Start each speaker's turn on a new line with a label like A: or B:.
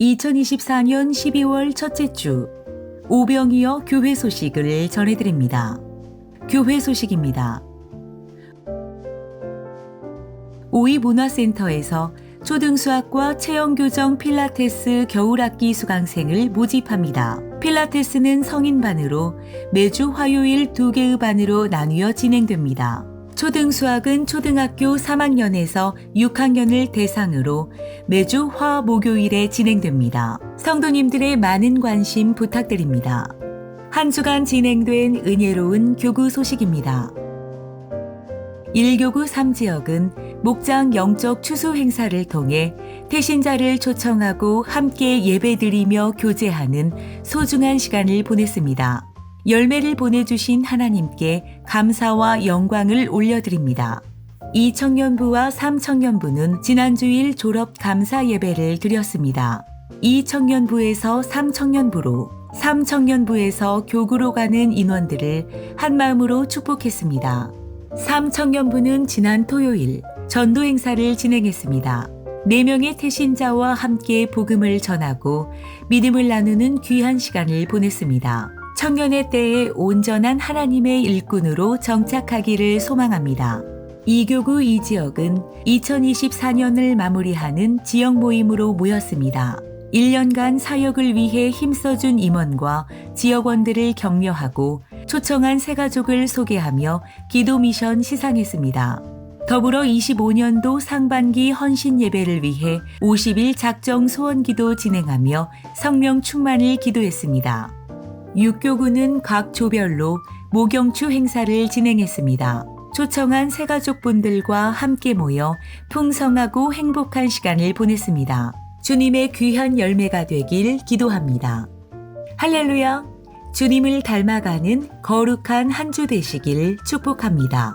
A: 2024년 12월 첫째 주 오병이어 교회 소식을 전해드립니다. 교회 소식입니다. 오이문화센터에서 초등수학과 체형교정 필라테스 겨울학기 수강생을 모집합니다. 필라테스는 성인반으로 매주 화요일 두 개의 반으로 나뉘어 진행됩니다. 초등 수학은 초등학교 3학년에서 6학년을 대상으로 매주 화, 목요일에 진행됩니다. 성도님들의 많은 관심 부탁드립니다. 한 주간 진행된 은혜로운 교구 소식입니다. 1교구 3지역은 목장 영적 추수 행사를 통해 태신자를 초청하고 함께 예배드리며 교제하는 소중한 시간을 보냈습니다. 열매를 보내주신 하나님께 감사와 영광을 올려드립니다. 2청년부와 3청년부는 지난주일 졸업 감사 예배를 드렸습니다. 2청년부에서 3청년부로 3청년부에서 교구로 가는 인원들을 한마음으로 축복했습니다. 3청년부는 지난 토요일 전도 행사를 진행했습니다. 4명의 태신자와 함께 복음을 전하고 믿음을 나누는 귀한 시간을 보냈습니다. 청년의 때에 온전한 하나님의 일꾼으로 정착하기를 소망합니다. 이교구 이 지역은 2024년을 마무리하는 지역 모임으로 모였습니다. 1년간 사역을 위해 힘써준 임원과 지역원들을 격려하고 초청한 새 가족을 소개하며 기도 미션 시상했습니다. 더불어 25년도 상반기 헌신 예배를 위해 50일 작정 소원 기도 진행하며 성령 충만을 기도했습니다. 육교구는 각 조별로 모경추 행사를 진행했습니다. 초청한 새 가족 분들과 함께 모여 풍성하고 행복한 시간을 보냈습니다. 주님의 귀한 열매가 되길 기도합니다. 할렐루야! 주님을 닮아가는 거룩한 한 주 되시길 축복합니다.